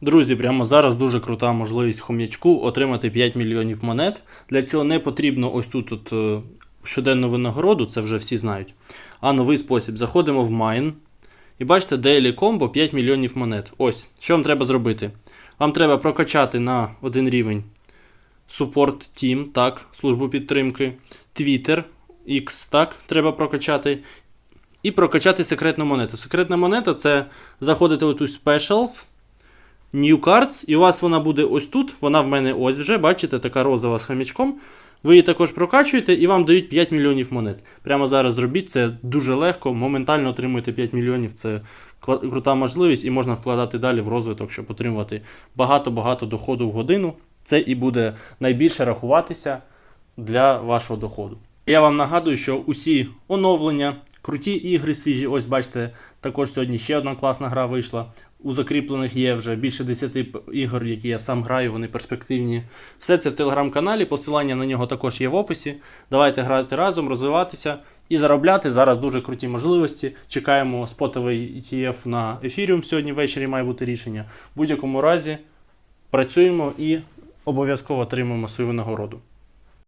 Друзі, прямо зараз дуже крута можливість хом'ячку отримати 5 мільйонів монет. Для цього не потрібно ось тут от, е, щоденну винагороду, це вже всі знають. А новий спосіб. Заходимо в Mine. І бачите, Daily Combo 5 мільйонів монет. Ось, що вам треба зробити? Вам треба прокачати на один рівень Support Team, так, службу підтримки, Twitter, X, так, треба прокачати. І прокачати секретну монету. Секретна монета це заходите у ту Specials, New Cards, і у вас вона буде ось тут. Вона в мене ось вже, бачите, така розова з хомячком. Ви її також прокачуєте і вам дають 5 мільйонів монет. Прямо зараз зробіть це дуже легко, моментально отримуєте 5 мільйонів. Це крута можливість і можна вкладати далі в розвиток, щоб отримувати багато-багато доходу в годину. Це і буде найбільше рахуватися для вашого доходу. Я вам нагадую, що усі оновлення, круті ігри свіжі, ось бачите, також сьогодні ще одна класна гра вийшла. У закріплених є вже більше 10 ігор, які я сам граю, вони перспективні. Все це в телеграм-каналі, посилання на нього також є в описі. Давайте грати разом, розвиватися і заробляти. Зараз дуже круті можливості. Чекаємо спотовий ETF на Ethereum сьогодні ввечері має бути рішення. В будь-якому разі працюємо і обов'язково отримаємо свою винагороду.